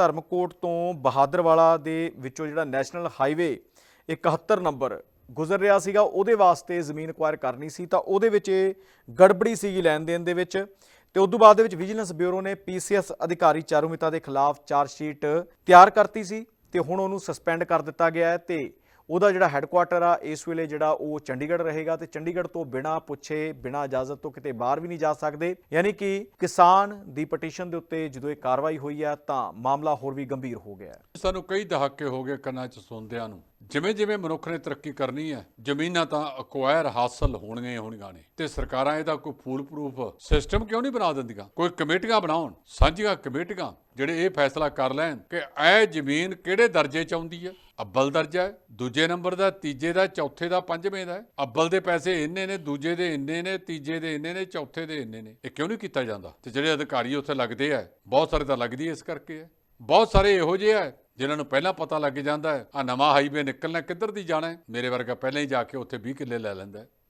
ਧਰਮਕੋਟ ਤੋਂ ਬਹਾਦਰਵਾਲਾ ਦੇ ਵਿੱਚੋਂ ਜਿਹੜਾ ਨੈਸ਼ਨਲ ਹਾਈਵੇ 71 ਨੰਬਰ ਗੁਜ਼ਰ ਰਿਹਾ ਸੀਗਾ, ਉਹਦੇ ਵਾਸਤੇ ਜ਼ਮੀਨ ਅਕਵਾਇਰ ਕਰਨੀ ਸੀ, ਤਾਂ ਉਹਦੇ ਵਿੱਚ ਇਹ ਗੜਬੜੀ ਸੀਗੀ ਲੈਣ ਦੇਣ ਦੇ ਵਿੱਚ। ਤੇ ਤੋਂ ਬਾਅਦ ਦੇ ਵਿੱਚ ਵਿਜੀਲੈਂਸ ਬਿਊਰੋ ਨੇ ਪੀਸੀਐਸ ਅਧਿਕਾਰੀ ਚਾਰੂਮਿਤਾ ਦੇ ਖਿਲਾਫ ਚਾਰਜ ਸ਼ੀਟ ਤਿਆਰ ਕਰਤੀ ਸੀ ਤੇ ਹੁਣ ਉਹਨੂੰ ਸਸਪੈਂਡ ਕਰ ਦਿੱਤਾ ਗਿਆ ਹੈ ਤੇ ਉਹਦਾ ਜਿਹੜਾ ਹੈੱਡਕੁਆਟਰ ਆ, ਇਸ ਵੇਲੇ ਜਿਹੜਾ ਉਹ ਚੰਡੀਗੜ੍ਹ ਰਹੇਗਾ ਤੇ ਚੰਡੀਗੜ੍ਹ ਤੋਂ ਬਿਨਾਂ ਪੁੱਛੇ, ਬਿਨਾਂ ਇਜਾਜ਼ਤ ਤੋਂ ਕਿਤੇ ਬਾਹਰ ਵੀ ਨਹੀਂ ਜਾ ਸਕਦੇ। ਯਾਨੀ ਕਿ ਕਿਸਾਨ ਦੀ ਪਟੀਸ਼ਨ ਦੇ ਉੱਤੇ ਜਦੋਂ ਇਹ ਕਾਰਵਾਈ ਹੋਈ ਹੈ ਤਾਂ ਮਾਮਲਾ ਹੋਰ ਵੀ ਗੰਭੀਰ ਹੋ ਗਿਆ ਸਾਨੂੰ ਕਈ ਦਹਾਕੇ ਹੋ ਗਏ ਕੰਨਾਂ 'ਚ ਸੁਣਦਿਆਂ ਨੂੰ। ਜਿਵੇਂ ਜਿਵੇਂ ਮਨੁੱਖ ਨੇ ਤਰੱਕੀ ਕਰਨੀ ਹੈ, ਜ਼ਮੀਨਾਂ ਤਾਂ ਅਕਵਾਇਰ ਹਾਸਲ ਹੋਣੀਆਂ ਹੀ ਹੋਣਗੀਆਂ ਨੇ। ਤੇ ਸਰਕਾਰਾਂ ਇਹਦਾ ਕੋਈ ਫੂਲ ਪ੍ਰੂਫ ਸਿਸਟਮ ਕਿਉਂ ਨਹੀਂ ਬਣਾ ਦਿੰਦੀਆਂ? ਕੋਈ ਕਮੇਟੀਆਂ ਬਣਾਉਣ, ਸਾਂਝੀਆਂ ਕਮੇਟੀਆਂ, ਜਿਹੜੇ ਇਹ ਫੈਸਲਾ ਕਰ ਲੈਣ ਕਿ ਇਹ ਜ਼ਮੀਨ ਕਿਹੜੇ ਦਰਜੇ 'ਚ ਆਉਂਦੀ ਹੈ? ਅੱਬਲ ਦਰਜਾ ਹੈ, ਦੂਜੇ ਨੰਬਰ ਦਾ, ਤੀਜੇ ਦਾ, ਚੌਥੇ ਦਾ, ਪੰਜਵੇਂ ਦਾ ਅੱਬਲ ਦੇ ਪੈਸੇ ਇੰਨੇ ਨੇ, ਦੂਜੇ ਦੇ ਇੰਨੇ ਨੇ, ਤੀਜੇ ਦੇ ਇੰਨੇ ਨੇ, ਚੌਥੇ ਦੇ ਇੰਨੇ ਨੇ। ਇਹ ਕਿਉਂ ਨਹੀਂ ਕੀਤਾ ਜਾਂਦਾ? ਤੇ ਜਿਹੜੇ ਅਧਿਕਾਰੀ ਉੱਥੇ ਲੱਗਦੇ ਆ, ਬਹੁਤ ਸਾਰੇ ਤਾਂ ਲੱਗਦੀ ਇਸ ਕਰਕੇ ਹੈ। ਬਹੁਤ ਸਾਰੇ ਇਹੋ ਜਿਹੇ ਆ, ਜਿਨ੍ਹਾਂ ਨੂੰ ਪਹਿਲਾਂ ਪਤਾ ਲੱਗ ਜਾਂਦਾ ਹੈ ਆ ਨਵਾਂ ਹਾਈਵੇ ਨਿਕਲਣਾ ਕਿੱਧਰ ਦੀ ਜਾਣਾ ਮੇਰੇ ਵਰਗਾ ਪਹਿਲਾਂ ਹੀ ਜਾ ਕੇ ਉੱਥੇ 20 ਕਿੱਲੇ ਲੈ ਲੈਂਦਾ